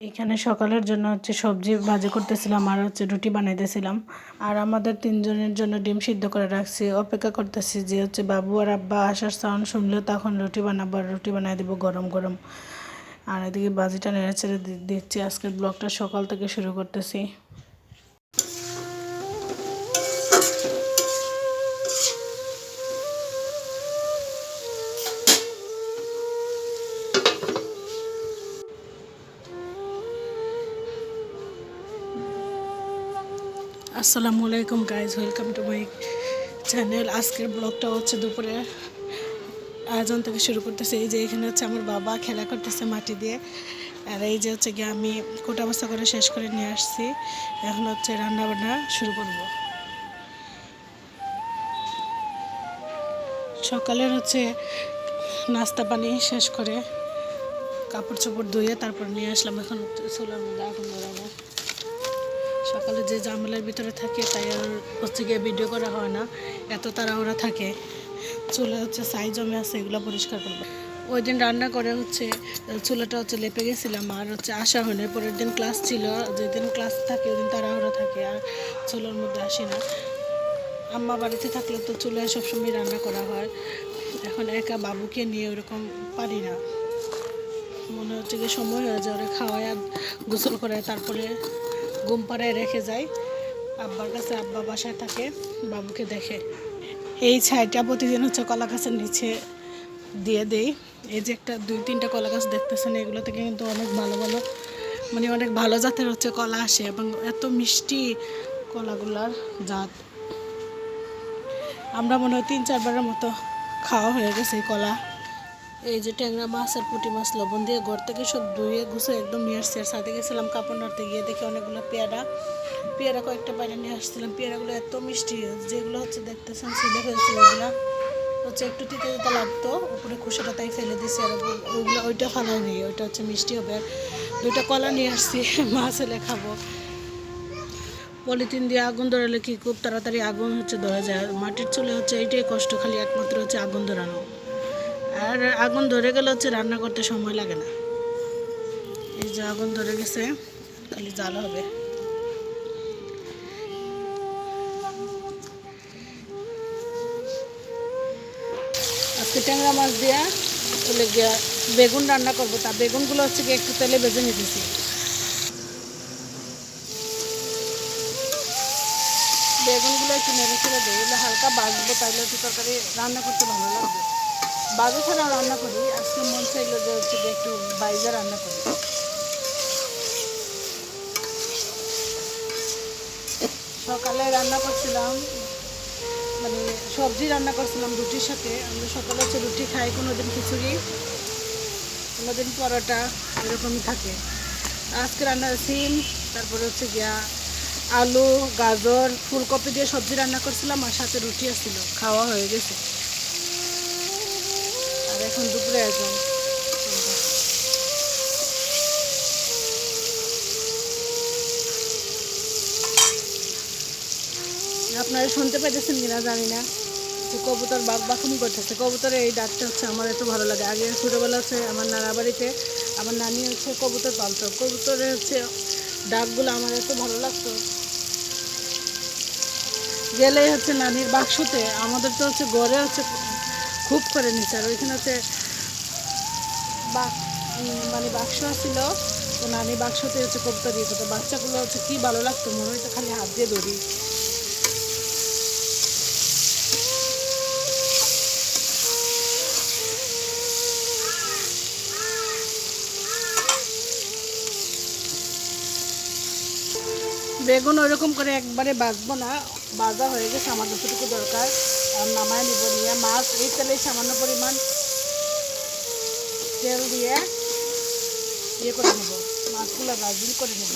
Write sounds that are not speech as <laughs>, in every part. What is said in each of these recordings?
এখানে সকালের জন্য হচ্ছে সবজি ভাজি করতেছিলাম আর হচ্ছে রুটি বানাইতেছিলাম। আর আমাদের তিনজনের জন্য ডিম সিদ্ধ করে রাখছি। অপেক্ষা করতেছি যে হচ্ছে বাবু আর আব্বা আসার সাউন্ড শুনলে তখন রুটি বানাবো আর রুটি বানাই দেবো গরম গরম। আর এদিকে বাজিটা নেড়ে ছেড়ে দিচ্ছি আজকের ব্লগটা সকাল থেকে শুরু করতেছি। আসসালামু আলাইকুম guys welcome to my channel আজকের ব্লগটা হচ্ছে দুপুরে আয়োজন থেকে শুরু করতেছে। এই যে এখানে হচ্ছে আমার বাবা খেলা করতেছে মাটি দিয়ে। আর এই যে হচ্ছে গিয়ে আমি কোটা বস্তা করে শেষ করে নিয়ে আসছি। এখন হচ্ছে রান্না বান্না শুরু করব। সকালের হচ্ছে নাস্তা পানি শেষ করে কাপড় চোপড় ধুয়ে তারপর নিয়ে আসলাম এখন চুলার মধ্যে আগুন ধরাবো সকালে যে জামেলার ভিতরে থাকে, তাই আর হচ্ছে গিয়ে ভিডিও করা হয় না। এত তাড়াহুড়া থাকে। চুলে হচ্ছে সাই জমে আছে, এগুলো পরিষ্কার করব। ওই দিন রান্না করে হচ্ছে, চুলাটা হচ্ছে লেপে গেছিলাম, আর হচ্ছে আসা হয়নি। পরের দিন ক্লাস ছিল, যেদিন ক্লাস থাকে, ওই দিন তাড়াহুড়া থাকে, আর চুলোর মধ্যে আসি না। আম্মা বাড়িতে থাকলে তো চুলায় সবসময় রান্না করা হয়। এখন একা বাবুকে নিয়ে ওরকম পারি না। মনে হচ্ছে যে সময় হয়ে যায়, ওরা খাওয়ায় আর গোসল করে তারপরে ঘুম পাড়ায় রেখে যায়। আব্বার কাছে আব্বা বাসায় থাকে, বাবুকে দেখে। এই ছাইটা প্রতিদিন হচ্ছে কলা গাছের নিচে দিয়ে দেই। এই যে একটা দুই তিনটা কলা গাছ দেখতেছেন, এগুলো থেকে কিন্তু অনেক ভালো ভালো মানে অনেক ভালো জাতের হচ্ছে কলা আসে এবং এত মিষ্টি কলাগুলার জাত। আমরা মনে হয় তিন চারবারের মতো খাওয়া হয়ে গেছে এই কলা। এই যে ট্যাংরা মাছ আর পুঁটি মাছ লবণ দিয়ে ঘর থেকে সব ধুয়ে ঘুষে একদম নিয়ে আসছে। আর সাথে গেছিলাম কাপড় নাড়তে গিয়ে দেখি অনেকগুলো পেয়ারা। পেয়ারা কয়েকটা বাইরে নিয়ে আসছিলাম। পেয়ারাগুলো এত মিষ্টি, যেগুলো হচ্ছে দেখতেছেন ছিলে ফেলছি ওইগুলো। হচ্ছে একটু তিতে তিতে লাগতো, উপরে খুশিটা তাই ফেলে দিছি আর ওইগুলো ওইটা ফালাই নেই, ওইটা হচ্ছে মিষ্টি হবে। দুইটা কলা নিয়ে আসছি, <laughs> মাছ হলে খাব। পলিথিন দিয়ে আগুন ধরালে কি খুব তাড়াতাড়ি আগুন হচ্ছে ধরা যায়। মাটির চুলে হচ্ছে এইটাই কষ্ট, খালি একমাত্র হচ্ছে আগুন ধরানো। আর আগুন ধরে গেলে হচ্ছে রান্না করতে সময় লাগে না। এই যে আগুন ধরে গেছে খালি জাল হবে। আজকে ট্যাংরা মাছ দিয়া গিয়া বেগুন রান্না করব। তা বেগুনগুলো হচ্ছে কি একটু তেলে বেজে নিতেছি। বেগুনগুলো একটু নেড়ে ছেড়ে দেয় হালকা বাজবো তাইলে হচ্ছে তরকারি রান্না করতে ভালো লাগবে। বাজু ছাড়াও রান্না করি। আজকে মন চাইলো যে হচ্ছে একটু বাইজা রান্না করি। সকালে রান্না করছিলাম মানে সবজি রান্না করছিলাম রুটির সাথে। আমরা সকালে হচ্ছে রুটি খাই কোনো দিন খিচুড়ি কোনো দিন পরোটা, এরকমই থাকে। আজকে রান্না সিম, তারপরে হচ্ছে গিয়া আলু, গাজর, ফুলকপি দিয়ে সবজি রান্না করছিলাম আর সাথে রুটি আসছিল, খাওয়া হয়ে গেছে। এখন দুপুরে একদম আপনারা শুনতে পেতেছেন কিনা জানি না। যে কবুতর বাঘ বাখুনি করতেছে। কবুতরের এই ডাকটা হচ্ছে, আমার এত ভালো লাগে। আগে ছোটোবেলা হচ্ছে আমার নানা বাড়িতে আমার নানি হচ্ছে কবুতর পালতো। কবুতরের হচ্ছে ডাকগুলো আমার এত ভালো লাগতো। গেলেই হচ্ছে নানির বাক্সতে। আমাদের তো হচ্ছে গড়ে হচ্ছে খুব করে নিচ্ছে আর ওইখানে হচ্ছে মানে বাক্স ছিল তো নানি বাক্সতে হচ্ছে কবুতর দিয়ে তো বাচ্চাগুলো হচ্ছে কী ভালো লাগতো? মনে হচ্ছে খালি হাত দিয়ে ধরি। বেগুন ওইরকম করে একবারে বাজবো না। বাজা হয়ে গেছে, আমার যতটুকু দরকার। নামায় নিব নিয়ে মাছ, এই তেলে সামান্য পরিমাণ তেল দিয়ে ইয়ে করে নেব, মাছগুলো ভাজিল করে নেব।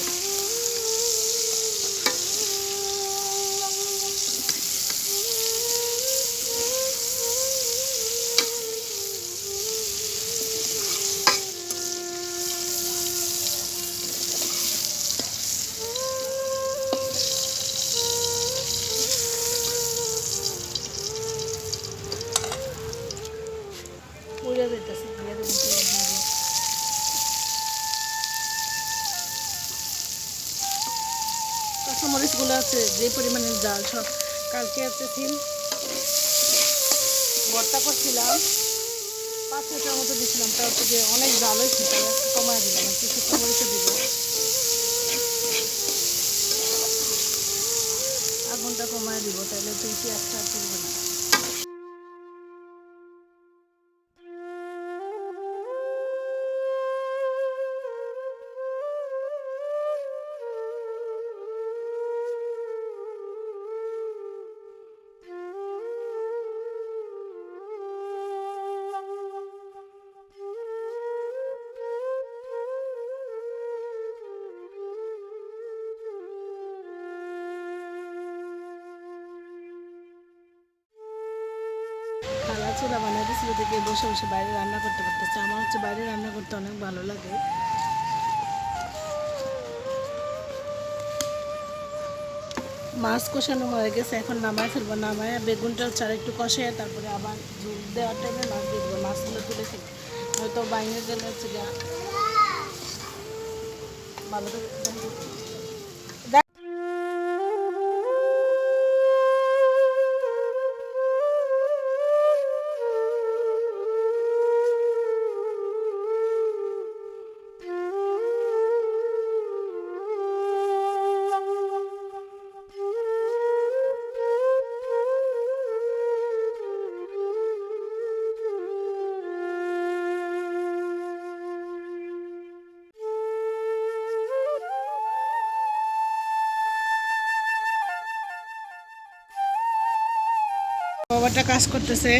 ঘুরে বেরতেছে দিয়ে দেবো কাঁচামরিচগুলো আছে, যে পরিমাণে জাল সব কালকে আছে সিম। ভর্তা করছিলাম, পাঁচ লিটার মতো দিয়েছিলাম তার থেকে অনেক জাল হয়েছে, তাই কমায় দিলাম, একটু শুকনো মরিচে দিব। আগুনটা কমায় দিব, তাহলে তুই পেঁয়াজটা তুলবে না? চুলা বানিয়ে দিয়েছিল বসে বসে বাইরে রান্না করতে পারতেছে আমার হচ্ছে বাইরে রান্না করতে অনেক ভালো লাগে। মাছ কষানো হয়ে গেছে, এখন নামায় ফেলব। নামায় বেগুনটা চার একটু কষায় তারপরে আবার ঝুল দেওয়ার টাইমে মাছ দিয়ে দেবো মাছগুলো তুলে ফেলি। হয়তো বাইরে গেলে হচ্ছে ভালো বাবাটা কাজ করতেছে।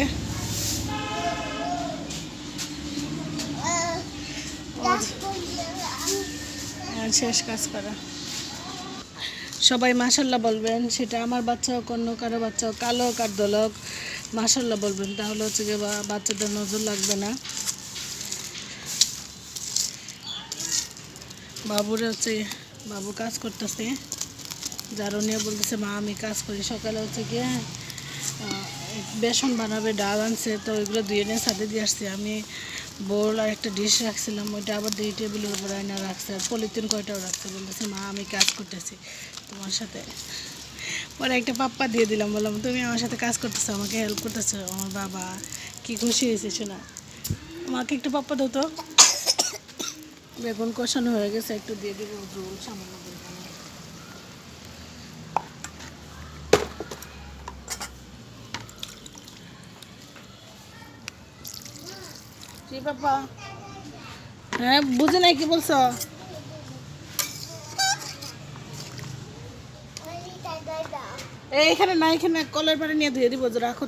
শেষ কাজ করা। সবাই মাসাল্লাহ বলবেন, সেটা আমার বাচ্চা হোক, অন্য কারও বাচ্চা হোক, কালো হোক আর দলক মাসাল্লাহ বলবেন। তাহলে হচ্ছে যে বাচ্চাদের নজর লাগবে না। বাবুর হচ্ছে, বাবু কাজ করতেছে। যার নিয়ে বলতেছে, মা, আমি কাজ করি। সকালে হচ্ছে গিয়ে বেসন বানাবে, ডাল আনছে, তো ওইগুলো ধুয়ে এনে সাথে দিয়ে আসছি। আমি বোল আর একটা ডিশ রাখছিলাম, ওইটা আবার দুই টেবিলের উপর আয়না রাখছে, আর পলিথিন কয়টাও রাখছে বলতেছে, মা, আমি কাজ করতেছি তোমার সাথে। পরে একটা পাপ্পা দিয়ে দিলাম, বললাম, তুমি আমার সাথে কাজ করতেছো, আমাকে হেল্প করতেছো, আমার বাবা কি খুশি হয়েছে শোনা। আমাকে একটু পাপ্পা দাও তো। বেগুন কষানো হয়ে গেছে, একটু দিয়ে দিব, ঝোল সামান্য কি বাবা? হ্যাঁ বুঝে নাই কি বলছো? এইখানে না এখানে কলের পাড়ে নিয়ে ধুয়ে দিব রাখো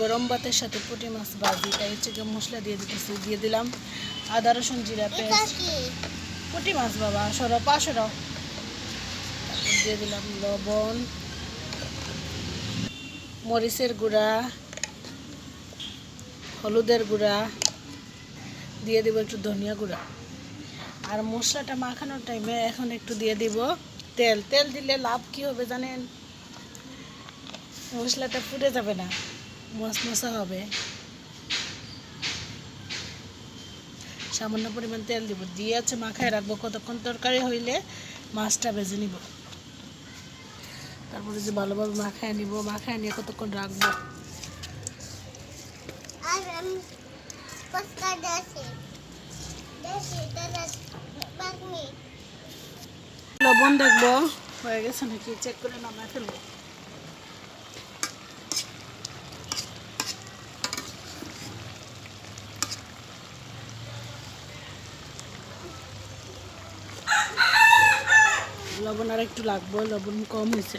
গরম ভাতের সাথে পুঁটি মাছ ভাজি তাই হচ্ছে গিয়ে মশলা দিয়ে দিতেছি দিয়ে দিলাম আদা রসুন জিরা পেঁয়াজ। পুঁটি মাছ বাবা সরো পাঁচশো দিয়ে দিলাম লবণ মরিচের গুঁড়া হলুদের গুঁড়া দিয়ে দিব একটু ধনিয়া গুঁড়া। আর মশলাটা মাখানোর টাইমে এখন একটু দিয়ে দিব তেল। তেল দিলে লাভ কি হবে জানেন? মশলাটা পুড়ে যাবে না। মশমশা হবে। সামান্য পরিমাণ তেল দিব। দিয়ে আছে মাখায় রাখব। কতক্ষণ তরকারি হইলে মাছটা ভেজে নিব। তারপরে যে ভালোভাবে মাখায় নিব মাখায় নিয়ে কতক্ষণ রাখব? লবণ দেখব। হয়ে গেছে নাকি? চেক করে নামায় ফেলব। লবণ আর একটু লাগবে, লবণ কম হয়েছে।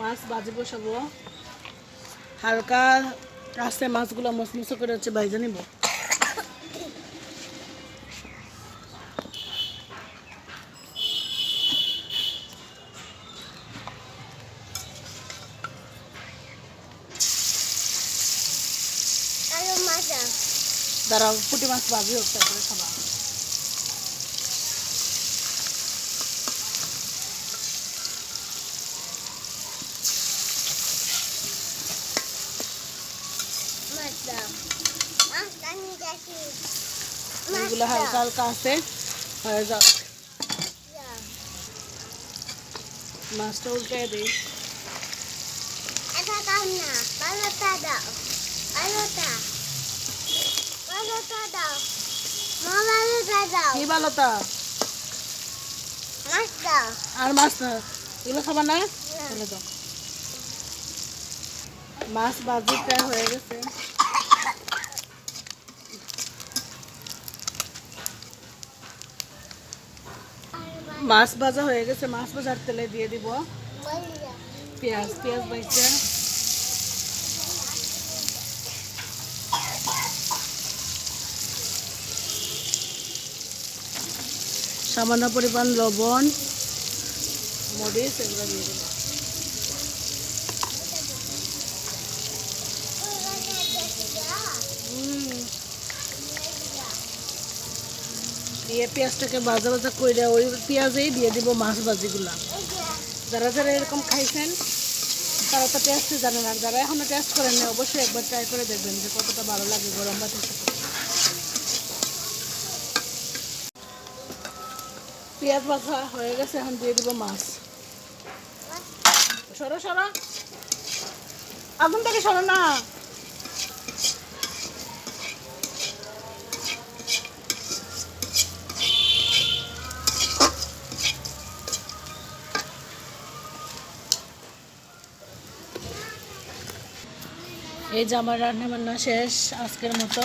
মাছ বাজি বসাবো হালকা আস্তে মাছগুলো মসমসো করে হচ্ছে বাইজে নিব। দাঁড়াও, পুঁটি মাছ ভাজি হোক তারপরে খাবা এগুলো হালকা হালকা আছে, হয়ে যাক। মাছটা উল্টে দিই। এটা দাও না ভালোটা দাও ভালোটা ভালোটা দাও মা ভালোটা দাও কি মাছ দাও। আর মাছ না এগুলো খাবা না? চলে দাও। মাছ ভাজি প্রায় হয়ে গেছে। মাছ ভাজা হয়ে গেছে। মাছ ভাজার তেলে দিয়ে দিব। পেঁয়াজ। পেঁয়াজ বাইছে সামান্য পরিমাণ লবণ, মরিচ, এগুলো দিয়ে দেবো দিয়ে পেঁয়াজটাকে ভাজা ভাজা করে ওই পেঁয়াজেই দিয়ে দিব মাছ ভাজিগুলা। যারা যারা এরকম খাইছেন, তারা তো টেস্টই জানেন, আর যারা এখনও টেস্ট করেন না অবশ্যই একবার ট্রাই করে দেখবেন যে কতটা ভালো লাগে গরম ভাতের পেঁয়াজ ভাজা হয়ে গেছে, এখন দিয়ে দিব মাছ। সরো সরো। আগুন থেকে সরো না। এই যে আমার রান্না বান্না শেষ আজকের মতো।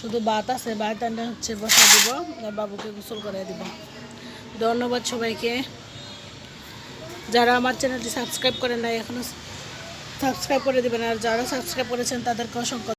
শুধু ভাত আছে রান্না হচ্ছে বসা দিব, আর বাবুকে গোসল করে দিব। ধন্যবাদ সবাইকে। যারা আমার চ্যানেলটি সাবস্ক্রাইব করেন নাই, এখনও সাবস্ক্রাইব করে দেবেন, আর যারা সাবস্ক্রাইব করেছেন তাদেরকে অসংখ্য